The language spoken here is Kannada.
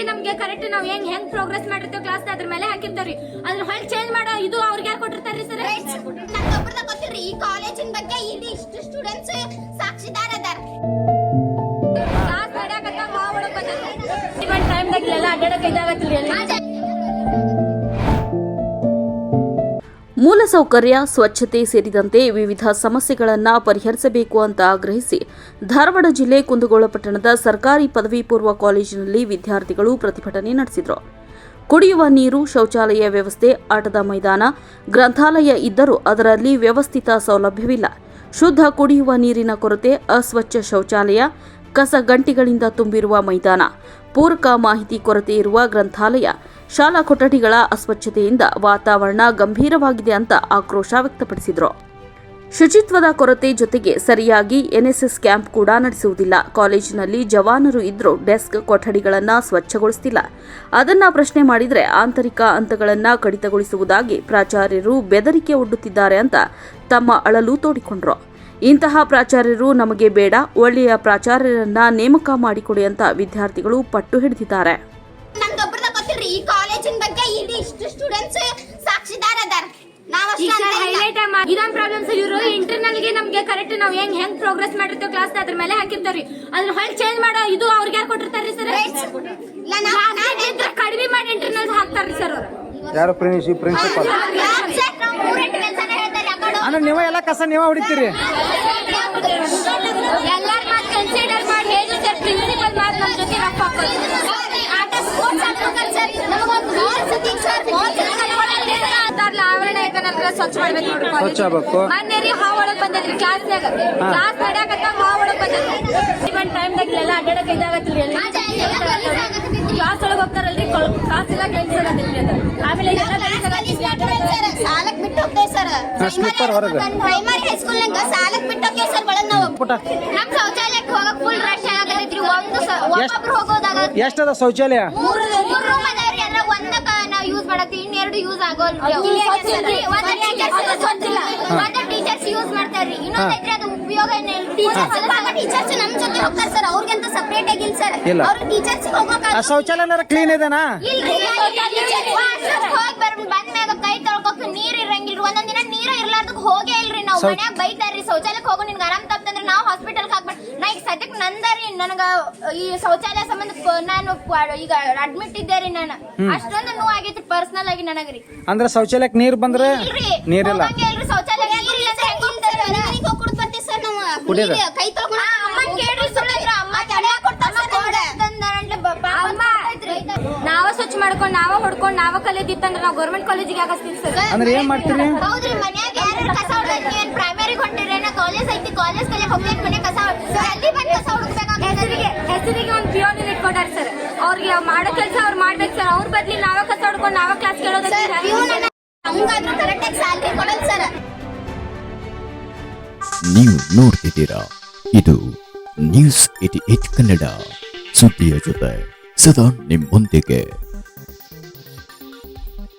ಇಂಟರ್ನಲ್ಗೆ ನಮ್ಗೆ ಕರೆಕ್ಟ್ ನಾವ್ ಹೆಂಗ್ ಹೆಂಗ್ ಪ್ರೋಗ್ರೆಸ್ ಮಾಡಿರ್ತೇವೆ ಕ್ಲಾಸ್ ಅದ್ರ ಮೇಲೆ ಹಾಕಿರ್ತಾವ್ರಿ. ಅದ್ರ ಹೊಳ್ ಚೇಂಜ್ ಮಾಡೋ ಇದು ಅವ್ರಿಗೆ ಯಾರು ಕೊಟ್ಟಿರ್ತಾರ್ರಿ ಸರ್ ನಮ್ಗೊಬ್ರದ ಗೊತ್ತಿಲ್ರಿ ಈ ಕಾಲೇಜಿನ ಬಗ್ಗೆ ಇಲ್ಲಿ ಇಷ್ಟು ಸ್ಟೂಡೆಂಟ್ಸ್ ಸಾಕ್ಷಿದಾರ ಅದಾರ. ಕ್ಲಾಸ್ ನಡೆಯಕತ್ತ ಮಾವ್ ಒಳಗ್ ಟೈಮ್ ಒಂದ್ ಟೈಮ್ದಾಗ ಇಲ್ಲೆಲ್ಲ ಅಡ್ಡಾಡಕ್ ಇದಾಗತ್ತಿಲ್ರಿ ಮೂಲಸೌಕರ್ಯ ಸ್ವಚ್ಛತೆ ಸೇರಿದಂತೆ ವಿವಿಧ ಸಮಸ್ಯೆಗಳನ್ನು ಪರಿಹರಿಸಬೇಕು ಅಂತ ಆಗ್ರಹಿಸಿ ಧಾರವಾಡ ಜಿಲ್ಲೆ ಕುಂದಗೋಳ ಪಟ್ಟಣದ ಸರ್ಕಾರಿ ಪದವಿ ಪೂರ್ವ ಕಾಲೇಜಿನಲ್ಲಿ ವಿದ್ಯಾರ್ಥಿಗಳು ಪ್ರತಿಭಟನೆ ನಡೆಸಿದರು. ಕುಡಿಯುವ ನೀರು, ಶೌಚಾಲಯ ವ್ಯವಸ್ಥೆ, ಆಟದ ಮೈದಾನ, ಗ್ರಂಥಾಲಯ ಇದ್ದರೂ ಅದರಲ್ಲಿ ವ್ಯವಸ್ಥಿತ ಸೌಲಭ್ಯವಿಲ್ಲ. ಶುದ್ಧ ಕುಡಿಯುವ ನೀರಿನ ಕೊರತೆ, ಅಸ್ವಚ್ಛ ಶೌಚಾಲಯ, ಕಸ ಗಂಟಿಗಳಿಂದ ತುಂಬಿರುವ ಮೈದಾನ, ಪೂರಕ ಮಾಹಿತಿ ಕೊರತೆ ಇರುವ ಗ್ರಂಥಾಲಯ ಶಾಲಾ ಕೊಠಡಿಗಳ ಅಸ್ವಚ್ಛತೆಯಿಂದ ವಾತಾವರಣ ಗಂಭೀರವಾಗಿದೆ ಅಂತ ಆಕ್ರೋಶ ವ್ಯಕ್ತಪಡಿಸಿದರು. ಶುಚಿತ್ವದ ಕೊರತೆ ಜೊತೆಗೆ ಸರಿಯಾಗಿ ಎನ್ಎಸ್ಎಸ್ ಕ್ಯಾಂಪ್ ಕೂಡ ನಡೆಸುವುದಿಲ್ಲ. ಕಾಲೇಜಿನಲ್ಲಿ ಜವಾನರು ಇದ್ರೂ ಡೆಸ್ಕ್ ಕೊಠಡಿಗಳನ್ನು ಸ್ವಚ್ಛಗೊಳಿಸುತ್ತಿಲ್ಲ ಅದನ್ನು ಪ್ರಶ್ನೆ ಮಾಡಿದರೆ ಆಂತರಿಕ ಹಂತಗಳನ್ನು ಕಡಿತಗೊಳಿಸುವುದಾಗಿ ಪ್ರಾಚಾರ್ಯರು ಬೆದರಿಕೆ ಒಡ್ಡುತ್ತಿದ್ದಾರೆ ಅಂತ ತಮ್ಮ ಅಳಲು ತೋಡಿಕೊಂಡರು. ಇಂತಹ ಪ್ರಾಚಾರ್ಯರು ನಮಗೆ ಬೇಡ, ಒಳ್ಳೆಯ ಪ್ರಾಚಾರ್ಯರನ್ನ ನೇಮಕ ಮಾಡಿಕೊಡಿ ಅಂತ ವಿದ್ಯಾರ್ಥಿಗಳು ಪಟ್ಟು ಹಿಡಿದಿದ್ದಾರೆ. ಇಲ್ಲಿ ಇಷ್ಟು ಸ್ಟೂಡೆಂಟ್ಸ್ ಸಾಕ್ಷಿದಾರ ಅದಾರ ನಾವ್ ಈಗ ಅಷ್ಟೇ ಇಂಟರ್ನಲ್ಗೆ ಇವರು ನಮ್ಗೆ ಕರೆಕ್ಟ್ ನಾವ್ ಹೆಂಗ್ ಹೆಂಗ್ ಪ್ರೋಗ್ರೆಸ್ ಮಾಡಿರ್ತೇವೆ ಕ್ಲಾಸ್ ಅದ್ರ ಮೇಲೆ ಹಾಕಿರ್ತಾವ್ರಿ ಅದ್ರ ಹೊಳ್ ಚೇಂಜ್ ಮಾಡೋ ಇದು ಅವ್ರಿಗೆ ಯಾರು ಕೊಟ್ಟಿರ್ತಾರ್ರಿ ಸರ್ ಕಡಿಮೆ ಮಾಡಿ ಇಂಟರ್ನಲ್ ಹಾಕ್ತಾರ್ರಿ ಸರ್ ಅವ್ರು ಯಾರು ಪ್ರಿನ್ಸಿ ಪ್ರಿನ್ಸಿಪಲ್ ಅಣ್ಣ ನೀವ ಎಲ್ಲ ಕಸ ನೀವ ಹೊಡಿತೀರಿ ಸ್ವಚ್ಛ ಮಾಡ್ಬೇಕು ನೋಡ್ರಿ college. ಸ್ವಚ್ಛ ಆಗ್ಬೇಕು. ಮೊನ್ನೆ ರೀ ಹಾವ್ ಒಳಗ್ ಬಂದದ್ರಿ ಕ್ಲಾಸ್ನಾಗ ಕ್ಲಾಸ್ ನಡೆಯಕತ್ತ ಹಾವ್ ಒಳಗ್ ಬಂದದ್ರಿ ಒಂದ್ ಟೈಮ್ದಾಗ ಇಲ್ಲೆಲ್ಲ ಅಡ್ಡಾಡಕ್ ಇದಾಗತ್ತಿಲ್ರಿ ಅಲ್ಲಿ ಕ್ಲಾಸ್ ಒಳಗ್ ಹೋಗ್ತಾರಲ್ರಿ ಕ್ಲಾಸ್ ಎಲ್ಲ ಕೆಲ್ಸಾಗತ್ತಿಲ್ರಿ ಅದು. ಆಮೇಲೆ ಇದೆಲ್ಲ ಕೆಲ್ಸಾಗತ್ತಿಲ್ರಿ ಅಡ್ಡಾಡಕ್ ಸಾಲಕ್ ಬಿಟ್ಟು ಹೋಗ್ತೇವೆ ಸರ್ ಸ್ಲಿಪ್ಪರ್ ಪ್ರೈಮರಿ ಹೈಸ್ಕೂಲ್ ನಂಗ ಸಾಲಕ್ ಬಿಟ್ಟು ಹೋಗ್ತೇವೆ ಸರ್ ಒಳಗ್ ನಾವು. ನಮ್ ಶೌಚಾಲಯಕ್ಕೆ ಹೋಗಕ್ ಫುಲ್ ರಶ್ ಆಗತೈತ್ರಿ ಒಂದು ಸ- ಒಬ್ಬೊಬ್ರು ಹೋಗೋದಾಗ ಎಷ್ಟದ ಶೌಚಾಲಯ? ಮೂರು ಮೂರು ರೂಮ್ ಅದಾವ್ರಿ ಅದ್ರ ಒಂದಕ್ಕ ಮಾಡತ್ತೀವಿ ಇನ್ನೆರಡು ಯೂಸ್ ಆಗೋಲ್ರಿ. ಇಲ್ರಿ. ಒಂದು ಟೀಚರ್ಸ್ ಯೂಸ್ ಮಾಡ್ತಾರ್ರಿ. ಇನ್ನೊಂದೈತ್ರಿ ಅದು ಉಪಯೋಗ ಟೀಚರ್ಸ್ ಟೀಚರ್ಸ್ ನಮ್ ಜೊತೆ ಹೋಗ್ತಾರೆ ಸರ್. ಅವ್ರಿಗಂತ ಸಪರೇಟ್ ಆಗಿಲ್ಲ ಸರ್. ಇಲ್ಲ. ಅವ್ರ ಟೀಚರ್ಸ್ ಹೋಗಕ್ ಶೌಚಾಲಯ ಕ್ಲೀನ್ ಇದೆನಾ? ಇಲ್ರಿ ಹೋಗಿ ಬರ್ ಬಂದ್ ಮ್ಯಾಗ ಕೈ ತೊಳ್ಕೊಕ್ ನೀರ್ ಇರಂಗಿಲ್ರಿ. ಒಂದೊಂದ್ ದಿನ ನೀರ ಇರ್ಲಾರ್ದಕ್ ಹೋಗೇ ಇಲ್ರಿ. ನಾವು ಮನ್ಯಾಗ ಬೈತಾರ್ರಿ ಶೌಚಾಲಯಕ್ ಹೋಗು ನಿನ್ಗ ಆರಾಮ್ ನಂದರಿ ನನಗ ಈ ಶೌಚಾಲಯ ಸಂಬಂಧ ಪ- ನಾನು ಪ- ಈಗ ಅಡ್ಮಿಟ್ ಇದ್ದೆ ರೀ ನಾನು ಅಷ್ಟೊಂದು ನೋವು ಆಗೈತಿ ಪರ್ಸನಲ್ ಆಗಿ ನನಗ್ರಿ. ಅಂದ್ರೆ ಶೌಚಾಲಯಕ್ಕೆ ನೀರ್ ಬಂದ್ರೆ ಇಲ್ರಿ. ನೀರಿಲ್ಲ. ಹೋಗಂಗೆ ಇಲ್ರಿ ಶೌಚಾಲಯ ಹೆಂಗ್ ಹೋಗ್ತಾರೆ? ನಾವು. ಕೈ ತೊಳ್ಕೊಂಡು ಅಮ್ಮನ್ ಕೇಳ್ರಿ ಸುಳ್ಳಿದ್ರ ಅಮ್ಮ ತಡ್ಯಾಕ್ ಕೊಡ್ತಾರ ಸರ್ ನಮ್ಗೆ. ಅಮ್ಮ ನಾವ ಸ್ವಚ್ಛ ಮಾಡ್ಕೊಂಡ್ ನಾವ ಹೊಡ್ಕೊಂಡ್ ನಾವ ಕಲಿದಿತ್ತಂದ್ರ ನಾವ್ ಗೌರ್ಮೆಂಟ್ ಕಾಲೇಜಿಗೆ ಹಾಕಿಸ್ತೀವಿ ಸರ್. ಅಂದ್ರೆ ಏನ್ ಮಾಡ್ತೀರಿ? ಹೌದ್ರಿ ಮನ್ಯಾಗ ಯಾರು ಕಸ ಏನ್ ಪ್ರೈಮರಿ ಹೊಂಟಿರೇನ ಕಾಲೇಜ್ ಐತಿ ಕಾಲೇಜ್ ಕಲಿಯಕ್ ಹೋಗ್ತೇನೆ ಮನೆ ಕಸ ಹೊಡ್ತೀವಿ. ಸರ್, ಇಟ್ಕೊಟ್ಟಾರ ಸರ್ ಅವ್ರಿಗೆ ಮಾಡೋ ಕೆಲಸ ಅವ್ರು ಮಾಡ್ಬೇಕು ಸರ್. ಅವ್ರ ಬದ್ಲಿ ನಾವೇ ಕಸ ಹೊಡ್ಕೊಂಡು ನಾವ ಕ್ಲಾಸ್ ಕೇಳೋದು ಸರ್ ಇವ್ನನ್ನ ನಮ್ಗಾದ್ರೂ ಕರೆಕ್ಟ್ ಆಗಿ ಸ್ಯಾಲ್ರಿ ಕೊಡಲ್ ಸರ್. ನೀವು ನೋಡ್ತಿದ್ದೀರಾ? ಇದು ನ್ಯೂಸ್ ಏಟಿ ಏಟ್ ಕನ್ನಡ. ಸುದ್ದಿಯ ಜೊತೆ ಸದಾ ನಿಮ್ಮೊಂದಿಗೆ.